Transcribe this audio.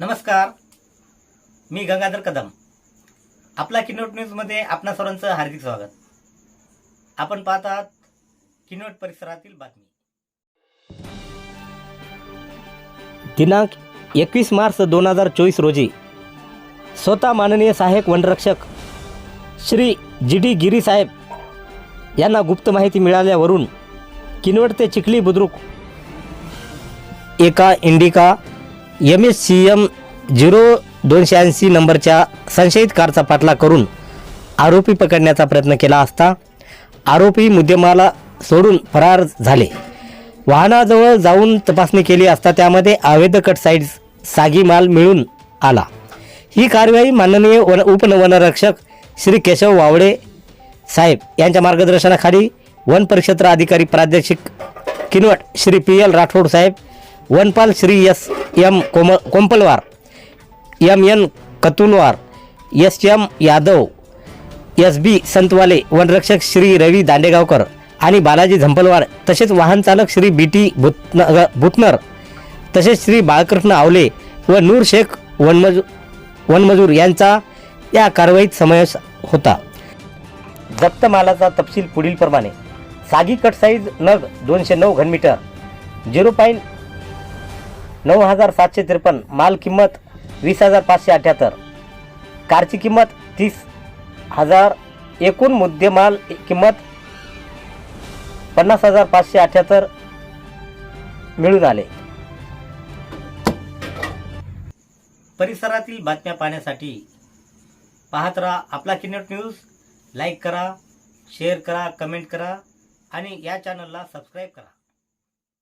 नमस्कार. मी गंगाधर कदम. आपला किनोट न्यूजमध्ये आपणा सर्वांचं हार्दिक स्वागत. आपण पाहत आहात किनोट परिसरातील बातमी. दिनांक एकवीस मार्च दोन हजार चोवीस रोजी स्वतः माननीय सहाय्यक वनरक्षक श्री जी डी गिरीसाहेब यांना गुप्त माहिती मिळाल्यावरून किनवट ते चिखली बुद्रुक एका Indica M S C M zero दोनशे ऐंशी नंबरच्या संशयित कारचा पाठला करून आरोपी पकडण्याचा प्रयत्न केला असता आरोपी मुद्देमाला सोडून फरार झाले. वाहनाजवळ जाऊन तपासणी केली असता त्यामध्ये अवैध कट साईड सागी माल मिळून आला. ही कारवाई माननीय वन उपवनरक्षक श्री केशव वावडे साहेब यांच्या मार्गदर्शनाखाली वन परिक्षेत्र अधिकारी प्रादेशिक किनवट श्री पी एल राठोड साहेब वनपाल Shri S M Kom Kompalwar M N Katulwar S M Yadav S B Santwale वनरक्षक श्री रवी दांडेगावकर आणि बालाजी झंपलवार तसेच वाहन चालक श्री बी टी भुतन भुतनर तसेच श्री बाळकृष्ण आवले व नूर शेख वनमजू वनमजूर यांचा या कारवाईत समावेश होता. जप्त मालाचा तपशील पुढीलप्रमाणे. सागी कट साईज नग दोनशे नऊ घनमीटर झिरो पॉईंट नऊ हजार सातशे त्रेपन्न. माल किंमत वीस हजार पाचशे अठ्ठ्याहत्तर कारची किंमत तीस हजार एकूण मुद्देमाल किंमत पन्नास हजार पाचशे अठ्ठ्याहत्तर मिळून आले. परिसरातील बातम्या पाहण्यासाठी पाहत राहा आपला किनट न्यूज. लाईक करा शेअर करा कमेंट करा आणि या चॅनलला सबस्क्राईब करा.